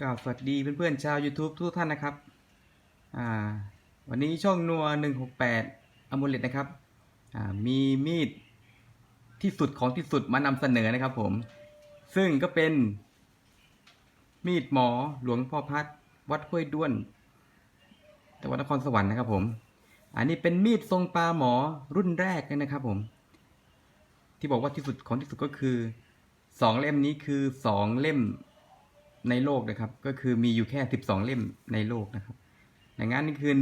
กล่าวสวัสดีเพื่อนๆชาว YouTube ทุกท่านนะครับ อ่า วันนี้ช่องนัว 168อมูลเลตนะครับ อ่า มีมีดที่สุดของที่สุดมานำเสนอนะครับผม ซึ่งก็เป็นมีดหมอหลวงพ่อพัด วัดห้วยด้วนจังหวัดนครสวรรค์นะครับผม อันนี้เป็นมีดทรงปลาหมอรุ่นแรกเลยนะครับผม ที่บอกว่าที่สุดของที่สุดก็คือสองเล่มนี้คือสองเล่ม ในโลกนะครับ ก็คือมีอยู่แค่สิบสองเล่มในโลกนะครับดังนั้นนี่คือ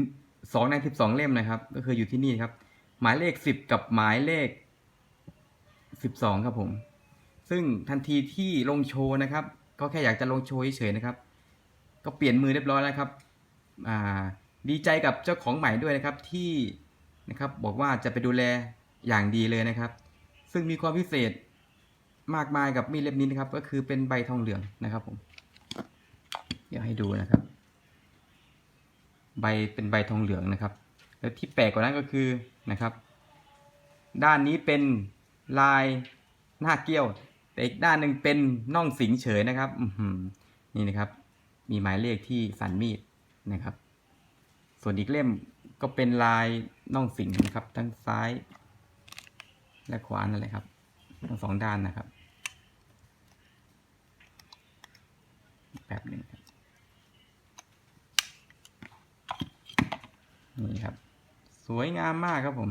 สองในสิบสองเล่มนะครับ ก็คืออยู่ที่นี่ครับ หมายเลขสิบกับหมายเลขสิบสองครับผม ซึ่งทันทีที่ลงโชว์นะครับ ก็แค่อยากจะลงโชว์เฉยๆนะครับ ก็เปลี่ยนมือเรียบร้อยแล้วครับดีใจกับเจ้าของใหม่ด้วยนะครับที่นะครับบอกว่าจะไปดูแลอย่างดีเลยนะครับ ซึ่งมีความพิเศษมากมายกับมีดเล่มนี้นะครับ ก็คือเป็นใบทองเหลืองนะครับผม เดี๋ยวให้ดูนะครับ ใบเป็นใบทองเหลืองนะครับ แล้วที่แปลกกว่านั้นก็คือนะครับ ด้านนี้เป็นลายหน้าเกี้ยว แต่อีกด้านหนึ่งเป็นน่องสิงเฉยนะครับนี่นะครับ มีหมายเลขที่สันมีดนะครับ ส่วนอีกเล่มก็เป็นลายน่องสิงนะครับ ทั้งซ้ายและขวานั่นแหละครับ ทั้งสองด้านนะครับ แบบหนึ่งครับ นี่ครับ สวยงามมากครับผม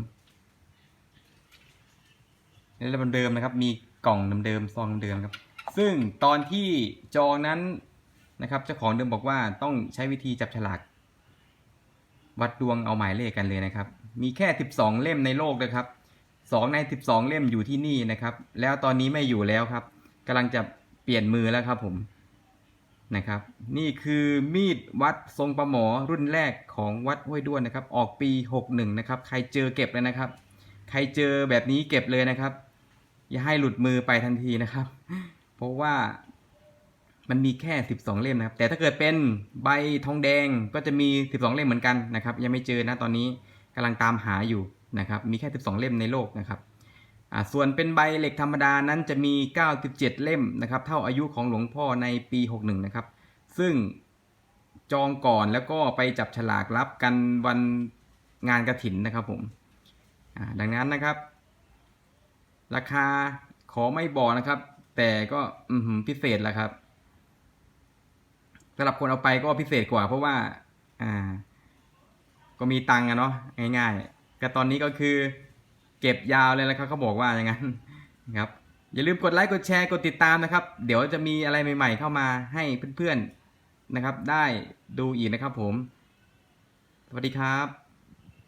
นี่แล้วเดิมนะครับ มีกล่องเดิมๆซองเดิมครับ ซึ่งตอนที่จองนั้นนะครับเจ้าของเดิมบอกว่าต้องใช้วิธีจับฉลากวัดดวงเอาหมายเลขกันเลยนะครับ มีแค่ 12 เล่มในโลกนะครับ2ใน 12 เล่มอยู่ที่นี่นะครับ แล้วตอนนี้ไม่อยู่แล้วครับกำลังจะเปลี่ยนมือแล้วครับผม นะครับ นี่คือมีดวัดทรงประหมอรุ่นแรกของวัดห้วยด้วนนะครับ ออกปี 61 นะครับ ใครเจอเก็บเลยนะครับ ใครเจอแบบนี้เก็บเลยนะครับ อย่าให้หลุดมือไปทันทีนะครับ เพราะว่ามันมีแค่ 12 เล่มนะครับ แต่ถ้าเกิดเป็นใบทองแดงก็จะมี 12 เล่มเหมือนกันนะครับ ยังไม่เจอนะตอนนี้กำลังตามหาอยู่นะครับ มีแค่ 12 เล่มในโลกนะครับ ส่วนเป็นใบเหล็กธรรมดานั้นจะมี 97 เล่มนะครับ เท่าอายุของหลวงพ่อในปี 61 นะครับ ซึ่งจองก่อนแล้วก็ไปจับฉลากรับกันวันงานกระถินนะครับผมดังนั้นนะครับ ราคาขอไม่บอกนะครับ แต่ก็พิเศษแล้วครับสำหรับคนเอาไปก็พิเศษกว่า เพราะว่า อ่า ก็มีตังค์อะเนาะง่ายๆก็ตอนนี้ก็คือ เก็บยาวเลยแล้วครับเขาบอกว่าอย่างนั้นครับอย่าลืมกดไลค์กดแชร์กดติดตามนะครับ เดี๋ยวจะมีอะไรใหม่ๆ เข้ามาให้เพื่อนๆนะครับ ได้ดูอีกนะครับผม สวัสดีครับ